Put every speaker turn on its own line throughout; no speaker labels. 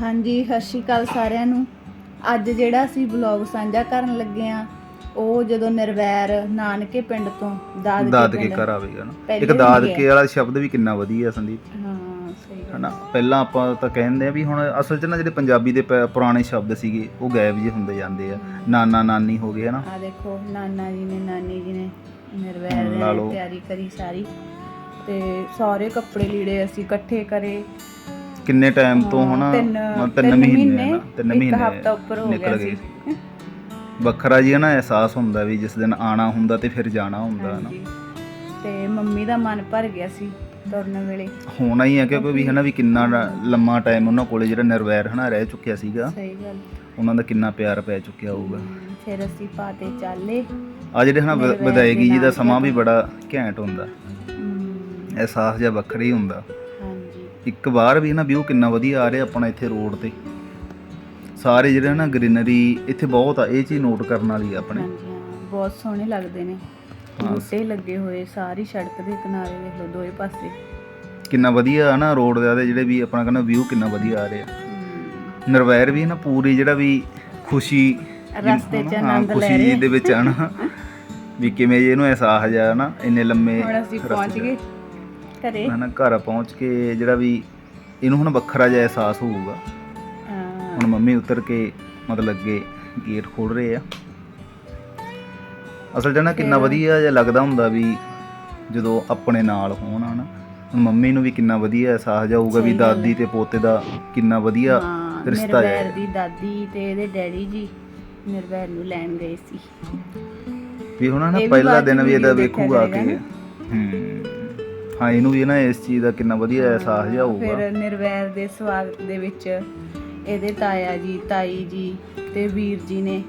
ਹਾਂਜੀ ਸਤਿ ਸ਼੍ਰੀ ਅਕਾਲ ਸਾਰਿਆਂ ਨੂੰ। ਅੱਜ ਜਿਹੜਾ ਅਸੀਂ ਵਲੌਗ ਸਾਂਝਾ ਕਰਨ ਲੱਗੇ ਆ ਉਹ ਜਦੋਂ ਨਿਰਵੈਰ ਨਾਨਕੇ ਪਿੰਡ ਤੋਂ ਦਾਦਕੇ
ਦਾਦਕੇ ਘਰ ਆਵੇਗਾ ਨਾ। ਇੱਕ ਦਾਦਕੇ। ਵਾਲਾ ਸ਼ਬਦ ਵੀ ਕਿੰਨਾ ਵਧੀਆ ਸੰਦੀਪ।
ਹਾਂ ਸਹੀ ਗੱਲ।
ਹਨਾ ਪਹਿਲਾਂ ਆਪਾਂ ਤਾਂ ਕਹਿੰਦੇ ਆ ਵੀ ਹੁਣ ਅਸਲ 'ਚ ਨਾ ਜਿਹੜੇ ਪੰਜਾਬੀ ਦੇ ਪੁਰਾਣੇ ਸ਼ਬਦ ਸੀਗੇ ਉਹ ਗਾਇਬ ਜਿਹੇ ਹੁੰਦੇ ਜਾਂਦੇ ਆ। ਨਾਨਾ ਨਾਨੀ ਹੋ ਗਏ ਹਨਾ।
ਆ ਦੇਖੋ ਨਾਨਾ ਜੀ ਨੇ ਨਾਨੀ ਜੀ ਨੇ ਨਿਰਵੈਰ ਦੇ। ਤਿਆਰੀ ਕਰੀ ਸਾਰੀ। ਤੇ ਸਾਰੇ ਕੱਪੜੇ ਲੀੜੇ ਅਸੀਂ ਇਕੱਠੇ ਕਰੇ।
ਕਿੰਨੇ ਟਾਈਮ ਤੋਂ
ਹਾਂ,
ਹਨਾ?
ਤਿੰਨ-
ਮਤਲਬ
ਤਿੰਨ
ਤਿੰਨ ਮਹੀਨੇ
ਮਹੀਨੇ,
ਨਾ, ਤਿੰਨ
ਇੱਕ
ਮਹੀਨੇ
ਹਫ਼ਤਾ ਉੱਪਰ ਹੋ
ਨਿਕਲ
ਗਿਆ
ਗਏ।
ਸੀ।
ਵੱਖਰਾ ਜੀ ਨਾ ਅਹਿਸਾਸ ਹੁੰਦਾ ਵੀ ਜਿਸ ਦਿਨ ਆਣਾ ਹੁੰਦਾ ਤੇ ਫਿਰ ਜਾਣਾ ਹੁੰਦਾ ਨਾ
ਹਾਂਜੀ। ਤੇ ਮੰਮੀ ਦਾ ਮਨ ਭਰ ਗਿਆ ਸੀ ਤੁਰਨ ਵੇਲੇ।
ਹੋਣਾ ਹੀ ਹੈ ਕਿਉਂਕਿ ਵੀ ਹਨਾ ਵੀ ਕਿੰਨਾ ਲ- ਲੰਮਾ ਟਾਈਮ ਉਹਨਾਂ ਕੋਲੇ ਜਿਹੜਾ ਨਿਰਵੈਰ ਹਨਾ ਰਹਿ ਚੁੱਕਿਆ ਸੀਗਾ
ਸਹੀ ਗੱਲ।
ਉਹਨਾਂ ਦਾ ਕਿੰਨਾ ਪਿਆਰ ਪੈ ਚੁੱਕਿਆ ਹੋਊਗਾ।
ਫਿਰ ਅਸੀਂ ਪਾਤੇ ਚਾਲੇ।
ਆ ਜਿਹੜੇ ਹਨਾ ਵ-
ਨਿਰਵੈਰ
ਵਿਦਾਇਗੀ ਜੀ ਦਾ ਸਮਾਂ ਵੀ ਬੜਾ ਘੈਂਟ ਹੁੰਦਾ।
ਹਮ,
ਅਹਿਸਾਸ ਜਿਹਾ ਵੱਖਰਾ ਹੀ ਹੁੰਦਾ। ਇੱਕ ਬਾਹਰ ਵੀ ਨਾ ਵਿਊ ਕਿੰਨਾ ਵਧੀਆ ਆ ਰਿਹਾ ਆਪਣਾ ਇੱਥੇ ਰੋਡ ਤੇ। ਸਾਰੇ ਜਿਹੜੇ ਨਾ ਗ੍ਰੀਨਰੀ ਇੱਥੇ ਬਹੁਤ ਆ ਇਹ ਚੀਜ਼ ਨੋਟ ਕਰਨ ਵਾਲੀ ਆ ਆਪਣੇ।
ਹਾਂਜੀ ਹਾਂ ਬਹੁਤ ਸੋਹਣੇ ਲੱਗਦੇ ਨੇ।
ਹਾਂ।
ਬੂਟੇ ਲੱਗੇ ਹੋਏ ਸਾਰੀ ਸੜਕ ਦੇ ਕਿਨਾਰੇ ਦੇਖ ਲਓ ਦੋਏ ਪਾਸੇ।
ਕਿੰਨਾ ਵਧੀਆ ਆ ਨਾ ਰੋਡ ਦੇ ਜਿਹੜੇ ਵੀ ਆਪਣਾ ਕਹਿੰਦਾ ਵਿਊ ਕਿੰਨਾ ਵਧੀਆ ਆ ਰਿਹਾ।
ਹਮ,
ਨਿਰਵੈਰ ਵੀ ਨਾ ਪੂਰੀ ਜਿਹੜਾ ਵੀ ਖੁਸ਼ੀ
ਰਸਤੇ 'ਚ
ਹਾਂ,
ਆਨੰਦ ਲੈ
ਖੁਸ਼ੀ
ਰਹੇ।
ਦੇ ਵਿੱਚ ਆਣਾ ਵੀ ਕਿਵੇਂ ਇਹਨੂੰ ਅਹਿਸਾਸ ਜਾ ਨਾ ਇੰਨੇ ਲੰਮੇ
ਹੁਣ ਅਸੀਂ ਪਹੁੰਚ ਗਏ। ਘਰੇ?
ਹਨਾ ਘਰ ਪਹੁੰਚ ਕੇ ਜਿਹੜਾ ਵੀ ਇਹਨੂੰ ਹੁਣ ਵੱਖਰਾ ਜਿਹਾ ਅਹਿਸਾਸ ਹੋਊਗਾ। ਹੁਣ ਮੰਮੀ ਉਤਰ ਕੇ ਮਤਲਬ ਅੱਗੇ ਗੇਟ ਖੋਲ ਰਹੇ ਆ। ਅਸਲ ਨਾ ਕਿੰਨਾ ਵਧੀਆ ਜਿਹਾ ਲੱਗਦਾ ਹੁੰਦਾ ਵੀ ਜਦੋਂ ਆਪਣੇ ਨਾਲ ਹੋਣ ਹਨਾ। ਹੁਣ ਮੰਮੀ ਨੂੰ ਵੀ ਕਿੰਨਾ ਵਧੀਆ ਅਹਿਸਾਸ ਜਾਊਗਾ ਵੀ ਦਾਦੀ ਤੇ ਪੋਤੇ ਦਾ ਕਿੰਨਾ ਵਧੀਆ ਰਿਸ਼ਤਾ ਹੈ।
ਦੀ ਦਾਦੀ ਤੇ ਇਹਦੇ ਡੈਡੀ ਜੀ ਨਿਰਵੈਰ ਨੂੰ ਲੈਣ ਗਏ ਸੀ।
ਵੀ ਹੁਣ ਨਾ ਪਹਿਲਾ ਦਿਨ ਵੀ ਇਹਦਾ ਵੇਖੂਗਾ ਕਿ। ਹੂੰ। ਹਾਂ ਇਹਨੂੰ ਵੀ ਨਾ ਇਸ ਚੀਜ਼ ਦਾ ਕਿੰਨਾ ਵਧੀਆ ਅਹਿਸਾਸ ਜਿਹਾ ਹੋਊਗਾ।
ਫਿਰ ਨਿਰਵੈਰ ਦੇ ਸਵਾਗਤ ਦੇ ਵਿੱਚ ਇਹਦੇ ਤਾਇਆ ਜੀ ਤਾਈ ਜੀ ਤੇ ਵੀਰ ਜੀ ਨੇ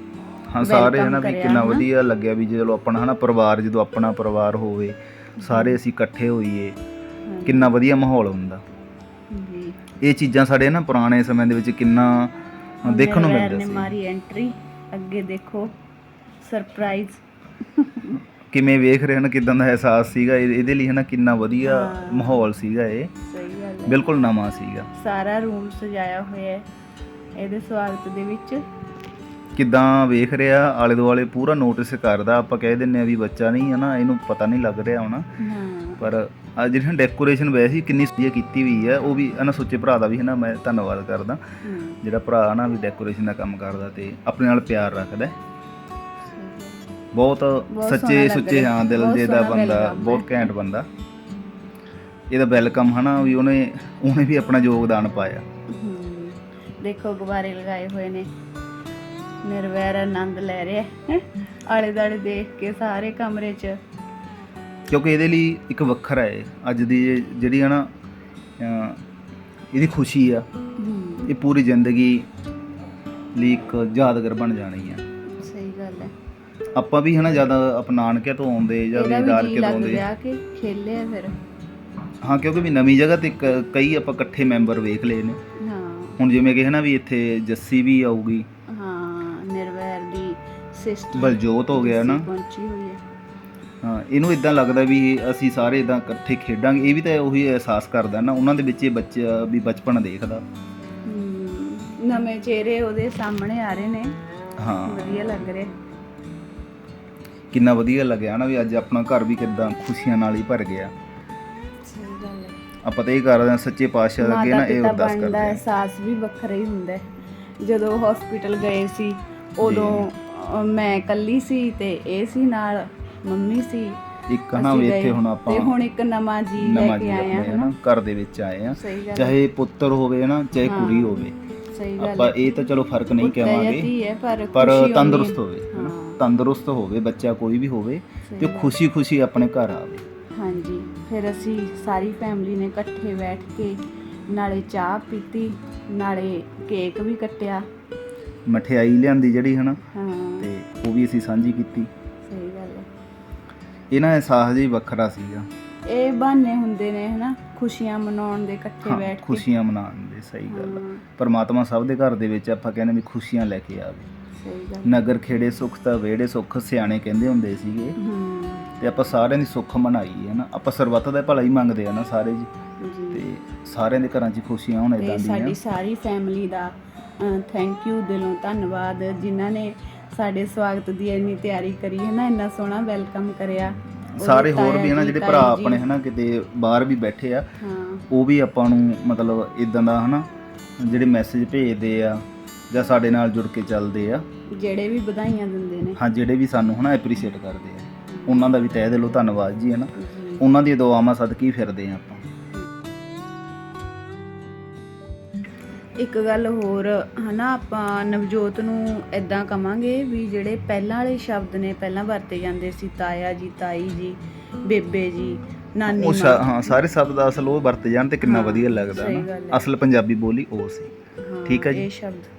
ਹਾਂ ਸਾਰੇ ਹਨਾ ਵੀ ਕਿੰਨਾ। ਵਧੀਆ ਲੱਗਿਆ ਵੀ ਚਲੋ ਆਪਣਾ ਹਨਾ ਪਰਿਵਾਰ ਜਦੋਂ ਆਪਣਾ ਪਰਿਵਾਰ ਹੋਵੇ ਸਾਰੇ ਅਸੀਂ ਇਕੱਠੇ ਹੋਈਏ ਕਿੰਨਾ ਵਧੀਆ ਮਾਹੌਲ ਹੁੰਦਾ।
ਜੀ।
ਇਹ ਚੀਜ਼ਾਂ ਸਾਡੇ ਨਾ ਪੁਰਾਣੇ ਸਮੇਂ ਦੇ ਵਿੱਚ ਕਿੰਨਾ ਦੇਖਣ ਨੂੰ ਮਿਲਦਾ ਸੀ।
ਮਾਰੀ ਐਂਟਰੀ ਅੱਗੇ ਦੇਖੋ ਸਰਪ੍ਰਾਈਜ਼
ਕਿਵੇਂ ਵੇਖ ਰਹੇ ਹਨ ਕਿਦਾਂ ਦਾ ਅਹਿਸਾਸ ਸੀਗਾ ਇਹ- ਇਹਦੇ ਲਈ ਹਨਾ ਕਿੰਨਾ ਵਧੀਆ
ਹਾਂ।
ਮਾਹੌਲ ਸੀਗਾ ਇਹ।
ਸਹੀ ਗੱਲ ਹੈ।
ਬਿਲਕੁਲ ਨਵਾਂ ਸੀਗਾ।
ਸਾਰਾ ਰੂਮ ਸਜਾਇਆ ਹੋਇਆ ਹੈ ਇਹਦੇ ਸਵਾਗਤ ਦੇ ਵਿੱਚ।
ਕਿਦਾਂ ਵੇਖ ਰਿਹਾ ਆਲੇ ਦੁਆਲੇ ਪੂਰਾ ਨੋਟਿਸ ਕਰਦਾ ਆਪਾਂ ਕਹਿ ਦਿੰਨੇ ਆ ਵੀ ਬੱਚਾ ਨਹੀਂ ਹੈ ਨਾ ਇਹਨੂੰ ਪਤਾ ਨਹੀਂ ਲੱਗ ਰਿਹਾ ਹੋਣਾ।
ਹਾਂ।
ਪਰ ਆ ਜਿਹੜੀ ਡੈਕੋਰੇਸ਼ਨ ਵੈਸੇ ਕਿੰਨੀ ਵਧੀਆ ਕੀਤੀ ਹੋਈ ਹੈ ਉਹ ਵੀ ਇਹਨਾਂ ਸੁੱਚੇ ਭਰਾ ਦਾ ਵੀ ਹਨਾ ਮੈਂ ਧੰਨਵਾਦ ਕਰਦਾ। ਜਿਹੜਾ ਭਰਾ ਨਾ ਵੀ ਡੈਕੋਰੇਸ਼ਨ ਦਾ ਕੰਮ ਕਰਦਾ ਤੇ ਆਪਣੇ ਨਾਲ ਪਿਆਰ ਰੱਖਦਾ ਹੈ। ਬਹੁਤ ਸੱਚੇ ਸੁੱਚੇ। ਹਾਂ। ਦਿਲ ਦੇ ਦਾ ਬੰਦਾ ਬਹੁਤ ਘੈਂਟ ਬੰਦਾ। ਇਹਦਾ ਵੈਲਕਮ ਹਨਾ ਵੀ ਉਹਨੇ ਉਹਨੇ ਵੀ ਆਪਣਾ ਯੋਗਦਾਨ ਪਾਇਆ।
ਦੇਖੋ ਗੁਬਾਰੇ ਲਗਾਏ ਹੋਏ ਨੇ। ਨਿਰਵੈਰ ਆਨੰਦ ਲੈ ਰਿਹਾ ਆਲੇ ਦਾਲੇ ਦੇਖ ਕੇ ਸਾਰੇ ਕਮਰੇ 'ਚ।
ਕਿਉਂਕਿ ਇਹਦੇ ਲਈ ਇੱਕ ਵੱਖਰਾ ਹੈ। ਅੱਜ ਦੀ ਜਿਹੜੀ ਹੈ ਨਾ ਇਹਦੀ ਖੁਸ਼ੀ ਆ। ਇਹ ਪੂਰੀ ਜ਼ਿੰਦਗੀ ਲਈ ਇੱਕ ਯਾਦਗਾਰ ਬਣ ਜਾਣੀ ਆ। ਆਪਾਂ ਵੀ ਹਨਾ ਜਦ ਅਪਨਾਣ ਕੇ ਤੋਂ ਆਉਂਦੇ ਜਾਂ
ਇਹਦਾ
ਵੀ
ਵੀ
ਦਾਰ
ਜੀ
ਕੇ ਤੋਂ
ਲੱਗ
ਆਉਂਦੇ।
ਗਿਆ ਕਿ ਖੇਲਿਆ ਫਿਰ।
ਹਾਂ ਕਿਉਂਕਿ ਵੀ ਨਵੀਂ ਜਗ੍ਹਾ ਤੇ ਕ- ਕਈ ਆਪਾਂ ਇਕੱਠੇ ਮੈਂਬਰ ਵੇਖ ਲਏ ਨੇ।
ਹਾਂ।
ਹੁਣ ਜਿਵੇਂ ਕਿ ਹਨਾ ਵੀ ਇੱਥੇ ਜੱਸੀ ਵੀ ਆਊਗੀ।
ਹਾਂ ਨਿਰਵੈਰ ਦੀ ਸਿਸਟਰ
ਬਲਜੋਤ ਹੋ ਗਿਆ ਨਾ।
ਪਹੁੰਚੀ ਹੋਈ ਹੈ
ਹਾਂ ਇਹਨੂੰ ਇਦਾਂ ਲੱਗਦਾ ਵੀ ਅਸੀਂ ਸਾਰੇ ਇਦਾਂ ਇਕੱਠੇ ਖੇਡਾਂਗੇ। ਇਹ ਵੀ ਤਾਂ ਉਹੀ ਅਹਿਸਾਸ ਕਰਦਾ ਨਾ ਉਹਨਾਂ ਦੇ ਵਿੱਚ ਇਹ ਬੱਚਾ ਵੀ ਬਚਪਨ ਦੇਖਦਾ।
ਹਮ, ਨਵੇਂ ਚਿਹਰੇ ਉਹਦੇ ਸਾਹਮਣੇ ਆ ਰਹੇ ਨੇ।
ਹਾਂ।
ਵਧੀਆ ਲੱਗ ਰਿਹਾ।
ਕਿੰਨਾ ਵਧੀਆ ਲੱਗਿਆ ਨਾ ਵੀ ਅੱਜ ਆਪਣਾ ਘਰ ਵੀ ਕਿਦਾਂ ਖੁਸ਼ੀਆਂ ਨਾਲ ਹੀ ਭਰ ਗਿਆ।
ਸਹੀ ਗੱਲ ਹੈ।
ਆਪਾਂ ਤਾਂ ਇਹ ਕਰਦੇ ਹਾਂ ਸੱਚੇ ਪਾਤਸ਼ਾਹ ਦੇ ਅੱਗੇ ਨਾ ਇਹ ਅਰਦਾਸ ਕਰਦੇ
ਦਾ
ਹਾਂ।
ਅਹਿਸਾਸ ਵੀ ਵੱਖਰਾ ਹੀ ਹੁੰਦਾ। ਹੈ ਜਦੋਂ ਹਸਪੀਟਲ ਗਏ ਸੀ ਉਦੋਂ ਅ, ਮੈਂ ਇਕੱਲੀ ਸੀ ਤੇ ਇਹ ਸੀ ਨਾਲ ਮੰਮੀ ਸੀ।
ਇੱਕ
ਅਸੀਂ
ਵੀ
ਗਏ
ਇੱਥੇ ਹੁਣ ਆਪਾਂ
ਤੇ ਹੁਣ ਇੱਕ ਨਵਾਂ ਜੀ ਲੈ
ਨਵਾਂ
ਕੇ ਆਏ ਆ
ਆਪਣੇ
ਹਨਾ
ਹਨਾ। ਘਰ ਦੇ ਵਿੱਚ ਆਏ ਆ
ਸਹੀ ਗੱਲ ਹੈ,
ਚਾਹੇ ਪੁੱਤਰ ਹੋਵੇ ਨਾ ਚਾਹੇ। ਕੁੜੀ ਹੋਵੇ।
ਸਹੀ ਗੱਲ
ਆਪਾਂ
ਹੈ।
ਇਹ ਤਾਂ ਚਲੋ ਫ਼ਰਕ ਨਹੀਂ
ਪੁੱਤ ਜਾਂ
ਕਹਾਂਗੇ
ਧੀ ਹੈ ਪਰ
ਪਰ
ਖੁਸ਼ੀ ਹੋਣੀ
ਤੰਦਰੁਸਤ। ਹੋਵੇ। ਤੰਦਰੁਸਤ ਹੋਵੇ ਬੱਚਾ ਕੋਈ ਵੀ ਹੋਵੇ ਤੇ। ਖੁਸ਼ੀ-ਖੁਸ਼ੀ ਆਪਣੇ ਘਰ ਆਵੇ।
ਹਾਂਜੀ ਫਿਰ ਅਸੀਂ ਸਾਰੀ ਫੈਮਿਲੀ ਨੇ ਇਕੱਠੇ ਬੈਠ ਕੇ ਨਾਲੇ ਚਾਹ ਪੀਤੀ ਨਾਲੇ ਕੇਕ ਵੀ ਕੱਟਿਆ।
ਮਠਿਆਈ ਲਿਆਂਦੀ ਜਿਹੜੀ ਹਨਾ?
ਹਾਂ।
ਤੇ ਉਹ ਵੀ ਅਸੀਂ ਸਾਂਝੀ ਕੀਤੀ।
ਸਹੀ ਗੱਲ ਹੈ।
ਇਹਨਾਂ ਅਹਿਸਾਸ ਜੀ ਵੱਖਰਾ ਸੀਗਾ।
ਇਹ ਬਹਾਨੇ ਹੁੰਦੇ ਨੇ ਹਨਾ? ਖੁਸ਼ੀਆਂ ਮਨਾਉਣ ਦੇ ਇਕੱਠੇ
ਹਾਂ
ਬੈਠ ਕੇ।
ਖੁਸ਼ੀਆਂ ਮਨਾਉਣ ਦੇ ਸਹੀ ਗੱਲ ਆ।
ਹਾਂ,
ਪਰਮਾਤਮਾ ਸਭ ਦੇ ਘਰ ਦੇ ਵਿੱਚ ਆਪਾਂ ਕਹਿੰਦੇ ਵੀ ਖੁਸ਼ੀਆਂ ਲੈ ਕੇ ਆਵੇ।
ਸਹੀ ਗੱਲ।
ਨਗਰ ਖੇੜੇ ਸੁੱਖ ਤਾਂ ਵਿਹੜੇ ਸੁੱਖ ਸਿਆਣੇ ਕਹਿੰਦੇ ਹੁੰਦੇ ਸੀਗੇ।
ਹੂੰ।
ਤੇ ਆਪਾਂ ਸਾਰਿਆਂ ਦੀ ਸੁੱਖ ਮਨਾਈ ਹੈ ਨਾ। ਆਪਾਂ ਸਰਬੱਤ ਦਾ ਭਲਾ ਹੀ ਮੰਗਦੇ ਆ ਨਾ ਸਾਰੇ ਜੀ। ਤੇ ਸਾਰਿਆਂ ਦੇ ਘਰਾਂ 'ਚ ਖੁਸ਼ੀਆਂ ਹੋਣ
ਤੇ
ਇਦਾਂ
ਸਾਡੀ
ਦੀਆਂ
ਸਾਰੀ ਫੈਮਿਲੀ ਦਾ ਥੈਂਕ ਯੂ ਦਿਲੋਂ ਧੰਨਵਾਦ। ਜਿਨ੍ਹਾਂ ਨੇ ਸਾਡੇ ਸਵਾਗਤ ਦੀ ਇੰਨੀ ਤਿਆਰੀ ਕਰੀ ਹੈ ਨਾ ਇੰਨਾ ਸੋਹਣਾ ਵੈਲਕਮ ਕਰਿਆ। ਉਹਦੇ
ਸਾਰੇ ਹੋਰ
ਤਾਇਆ
ਵੀ ਹਨਾ
ਜੀ,
ਜਿਹੜੇ
ਤਾਈ
ਭਰਾ
ਜੀ,
ਆਪਣੇ ਹਨਾ ਕਿਤੇ ਬਾਹਰ ਵੀ ਬੈਠੇ ਆ।
ਹਾਂ।
ਉਹ ਵੀ ਆਪਾਂ ਨੂੰ ਮਤਲਬ ਇਦਾਂ ਦਾ ਹਨਾ ਜਿਹੜੇ ਮੈਸੇਜ ਭੇਜਦੇ ਆ। ਜਾਂ ਸਾਡੇ ਨਾਲ ਜੁੜ ਕੇ ਚੱਲਦੇ ਆ।
ਜਿਹੜੇ ਵੀ ਵਧਾਈਆਂ ਦਿੰਦੇ ਨੇ।
ਹਾਂ ਜਿਹੜੇ ਵੀ ਸਾਨੂੰ ਹਨਾ ਐਪਰੀਸ਼ੀਏਟ ਕਰਦੇ ਆ। ਉਹਨਾਂ ਦਾ ਵੀ ਤਹਿ ਦਿਲੋਂ ਧੰਨਵਾਦ ਜੀ ਹਨਾ। ਉਹਨਾਂ ਦੀਆਂ ਦੁਆਵਾਂ ਸਦਕੇ ਹੀ ਫਿਰਦੇ ਆ ਆਪਾਂ।
ਇੱਕ ਗੱਲ ਹੋਰ ਹਨਾ ਆਪਾਂ ਨਵਜੋਤ ਨੂੰ ਇਦਾਂ ਕਵਾਂਗੇ ਵੀ ਜਿਹੜੇ ਪਹਿਲਾਂ ਵਾਲੇ ਸ਼ਬਦ ਨੇ ਪਹਿਲਾਂ ਵਰਤੇ ਜਾਂਦੇ ਸੀ ਤਾਇਆ ਜੀ ਤਾਈ ਜੀ ਬੇਬੇ ਜੀ ਨਾਨੀ
ਉਹ
ਮਾਂ।
ਹਾਂ ਸਾਰੇ ਸ਼ਬਦ ਦਾ ਅਸਲ ਉਹ ਵਰਤੇ ਜਾਣ ਤੇ ਕਿੰਨਾ ਵਧੀਆ ਲੱਗਦਾ ਨਾ। ਅਸਲ ਪੰਜਾਬੀ ਬੋਲੀ ਉਹ ਸੀ। ਠੀਕ ਹੈ ਜੀ।
ਇਹ ਸ਼ਬਦ।